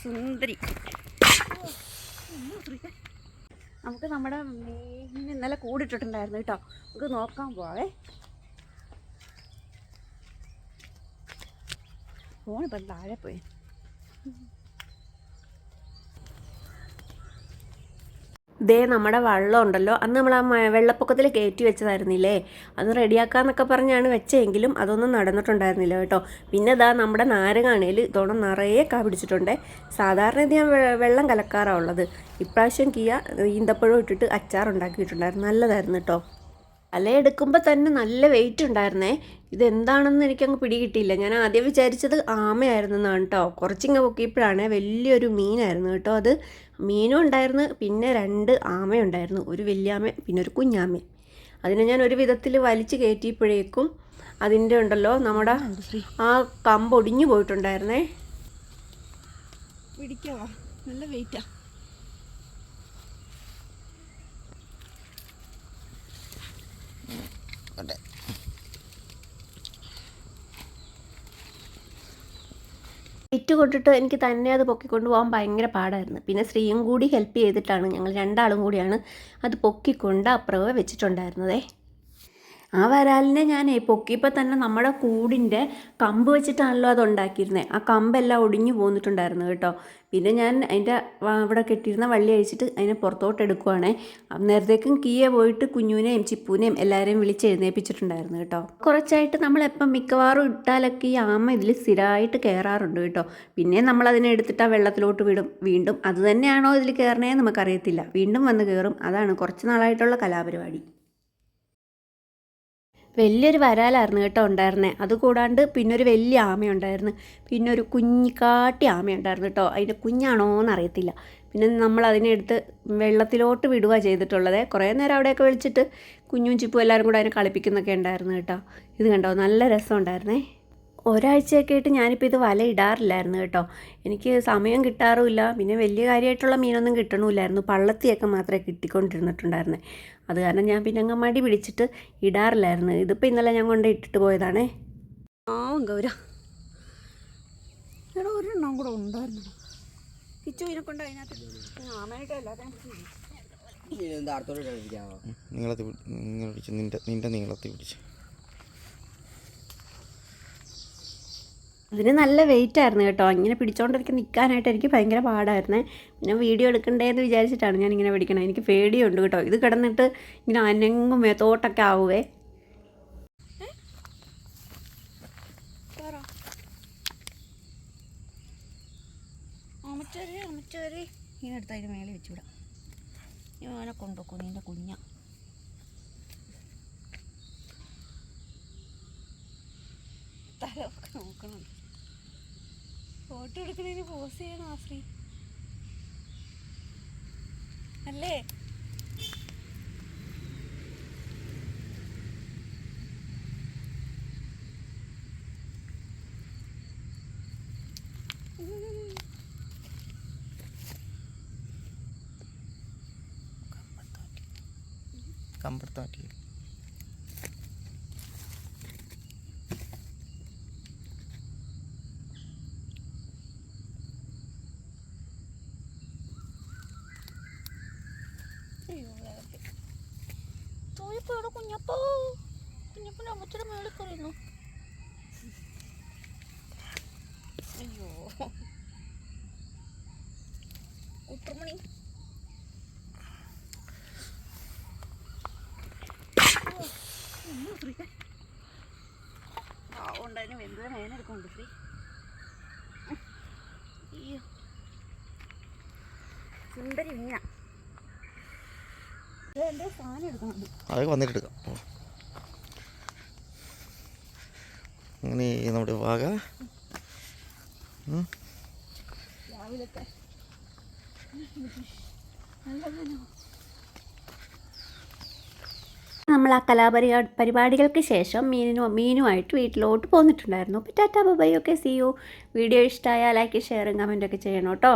സുന്ദരി. നമുക്ക് നമ്മുടെ മീനിന് ഇന്നലെ കൂടിട്ടിട്ടുണ്ടായിരുന്നു കേട്ടോ. നമുക്ക് നോക്കാൻ പോവേ ഫോണിപ്പം താഴെ പോയി. ദേ നമ്മുടെ വള്ളം ഉണ്ടല്ലോ. അന്ന് നമ്മൾ ആ വെള്ളപ്പൊക്കത്തിൽ കയറ്റി വെച്ചതായിരുന്നില്ലേ? അത് റെഡിയാക്കാന്നൊക്കെ പറഞ്ഞാണ് വെച്ചെങ്കിലും അതൊന്നും നടന്നിട്ടുണ്ടായിരുന്നില്ല കേട്ടോ. പിന്നെ ഇതാ നമ്മുടെ നാരങ്ങാണേൽ ഇതോടെ നിറയെ കാ പിടിച്ചിട്ടുണ്ട്. സാധാരണ ഇത് ഞാൻ വെള്ളം കലക്കാറാണ് ഉള്ളത്. ഇപ്രാവശ്യം കിയ ഈന്തപ്പഴം ഇട്ടിട്ട് അച്ചാർ ഉണ്ടാക്കിയിട്ടുണ്ടായിരുന്നു നല്ലതായിരുന്നു കേട്ടോ. അലയെടുക്കുമ്പോൾ തന്നെ നല്ല വെയിറ്റ് ഉണ്ടായിരുന്നേ. ഇതെന്താണെന്ന് എനിക്കങ്ങ് പിടികിട്ടിയില്ല. ഞാൻ ആദ്യം വിചാരിച്ചത് ആമയായിരുന്നു എന്നാണ് കേട്ടോ കുറച്ചിങ്ങ് പൊക്കിയപ്പോഴാണ് വലിയൊരു മീനായിരുന്നു കേട്ടോ അത്. മീനും ഉണ്ടായിരുന്നു പിന്നെ രണ്ട് ആമയുണ്ടായിരുന്നു ഒരു വലിയ ആമ പിന്നെ ഒരു കുഞ്ഞാമ അതിനെ ഞാൻ ഒരു വിധത്തിൽ വലിച്ചു കയറ്റിയപ്പോഴേക്കും അതിന്റെ ഉണ്ടല്ലോ നമ്മുടെ ആ കമ്പ് ഒടിഞ്ഞു പോയിട്ടുണ്ടായിരുന്നേ. പിടിക്കാവാ നല്ല വെയിറ്റാ ഇറ്റ് കൊട്ടിട്ട് എനിക്ക് തന്നെ അത് പൊക്കിക്കൊണ്ട് പോകാൻ ഭയങ്കര പാടായിരുന്നു. പിന്നെ സ്ത്രീയും കൂടി ഹെൽപ്പ് ചെയ്തിട്ടാണ് ഞങ്ങൾ രണ്ടാളും കൂടിയാണ് അത് പൊക്കിക്കൊണ്ട് അപ്പുറവ് വെച്ചിട്ടുണ്ടായിരുന്നതേ. ആ വരാലിനെ ഞാൻ പൊക്കിയപ്പോൾ തന്നെ നമ്മുടെ കൂടിന്റെ കമ്പ് വെച്ചിട്ടാണല്ലോ അത് ഉണ്ടാക്കിയിരുന്നത് ആ കമ്പെല്ലാം ഒടിഞ്ഞു പോന്നിട്ടുണ്ടായിരുന്നു കേട്ടോ. പിന്നെ ഞാൻ അതിന്റെ അവിടെ കെട്ടിയിരുന്ന വള്ളി അഴിച്ചിട്ട് അതിനെ പുറത്തോട്ട് എടുക്കുവാണേ. നേരത്തേക്കും കീയെ പോയിട്ട് കുഞ്ഞുവിനെയും ചിപ്പുവിനെയും എല്ലാവരെയും വിളിച്ച് എഴുന്നേൽപ്പിച്ചിട്ടുണ്ടായിരുന്നു കേട്ടോ. കുറച്ചായിട്ട് നമ്മളെപ്പം മിക്കവാറും ഇട്ടാലൊക്കെ ഈ ആമ ഇതിൽ സ്ഥിരമായിട്ട് കയറാറുണ്ട് കേട്ടോ. പിന്നെ നമ്മൾ അതിനെ എടുത്തിട്ട് ആ വെള്ളത്തിലോട്ട് വിടും. വീണ്ടും അത് തന്നെയാണോ ഇതിൽ കയറണേ നമുക്കറിയത്തില്ല. വീണ്ടും വന്ന് കയറും. അതാണ് കുറച്ച് നാളായിട്ടുള്ള കലാപരിപാടി. വലിയൊരു വരാലായിരുന്നു കേട്ടോ ഉണ്ടായിരുന്നത് അതുകൂടാണ്ട് ഒരു വലിയ ആമയുണ്ടായിരുന്നു. പിന്നെ ഒരു കുഞ്ഞിക്കാട്ടി ആമയുണ്ടായിരുന്നു കേട്ടോ. അതിന്റെ കുഞ്ഞാണോ എന്നറിയത്തില്ല പിന്നെ നമ്മൾ അതിനെ എടുത്ത് വെള്ളത്തിലോട്ട് വിടുക ചെയ്തിട്ടുള്ളത്. കുറേ നേരം അവിടെയൊക്കെ വിളിച്ചിട്ട് കുഞ്ഞും ചിപ്പും എല്ലാവരും കൂടെ അതിനെ കളിപ്പിക്കുന്നൊക്കെ ഉണ്ടായിരുന്നു കേട്ടോ. ഇത് കണ്ടോ? നല്ല രസമുണ്ടായിരുന്നേ ഒരാഴ്ചയൊക്കെ ആയിട്ട് ഞാനിപ്പോൾ ഇത് വല ഇടാറില്ലായിരുന്നു കേട്ടോ. എനിക്ക് സമയം കിട്ടാറുമില്ല. പിന്നെ വലിയ കാര്യമായിട്ടുള്ള മീനൊന്നും കിട്ടണമില്ലായിരുന്നു. പള്ളത്തിയൊക്കെ മാത്രമേ കിട്ടിക്കൊണ്ടിരുന്നിട്ടുണ്ടായിരുന്നേ. അത് കാരണം ഞാൻ പിന്നെ അങ്ങ് മടി പിടിച്ചിട്ട് ഇടാറില്ലായിരുന്നു. ഇതിപ്പോൾ ഇന്നലെ ഞാൻ കൊണ്ട് ഇട്ടിട്ട് പോയതാണേ. ആ ഗൗര. എടാ ഒരെണ്ണം കൂടെ ഉണ്ടായിരുന്നു. കിച്ചു ഇതിനെ കൊണ്ട് അതിനകത്ത് അടുത്തോട്ട് കളിപ്പിക്കാമോ നീളത്തിൽ പിടിച്ച് നിന്റെ നിന്റെ നീളത്തിൽ പിടിച്ച് അതിന് നല്ല വെയിറ്റ് ആയിരുന്നു കേട്ടോ. ഇങ്ങനെ പിടിച്ചോണ്ടിരിക്കും നിൽക്കാനായിട്ട് എനിക്ക് ഭയങ്കര പാടായിരുന്നേ. പിന്നെ വീഡിയോ എടുക്കണ്ടേന്ന് വിചാരിച്ചിട്ടാണ് ഞാൻ ഇങ്ങനെ പിടിക്കണത് എനിക്ക് പേടിയുണ്ട് കേട്ടോ. ഇത് കിടന്നിട്ട് ഇങ്ങനെ അനങ്ങും മേത്തോട്ടൊക്കെ ആവുവേ. എടുത്ത് അതിന് മേലെ നോക്കണം ഫോട്ടോ എടുക്കുന്നതിന് പോസ് ചെയ്യണം ആഫ്രി. അല്ലേ? കമ്പർത്താട്ടി അയ്യോ തോന്നിപ്പോ ഇവിടെ കുഞ്ഞപ്പോ കുഞ്ഞപ്പന്റെ അമ്മച്ചയുടെ മേളിൽ കയറിയുന്നു അയ്യോ. ഉത്രമണി ഉണ്ടായിരുന്നു വെന്തത് മേനെടുക്കുന്നുണ്ട് ശ്രീ അയ്യോ സുന്ദരി മീന അതൊക്കെ വന്നിട്ട് എടുക്കാം. അങ്ങനെ നമ്മുടെ വാഗ. രാവിലത്തെ. നമ്മൾ ആ കലാപരി പരിപാടികൾക്ക് ശേഷം മീനിനും മീനുമായിട്ട് വീട്ടിലോട്ട് പോന്നിട്ടുണ്ടായിരുന്നു. അപ്പോൾ ടാറ്റാ ബൈ ഒക്കെ സി യു വീഡിയോ ഇഷ്ടമായാൽ ലൈക്ക് ഷെയറും കമന്റൊക്കെ ചെയ്യണം കേട്ടോ.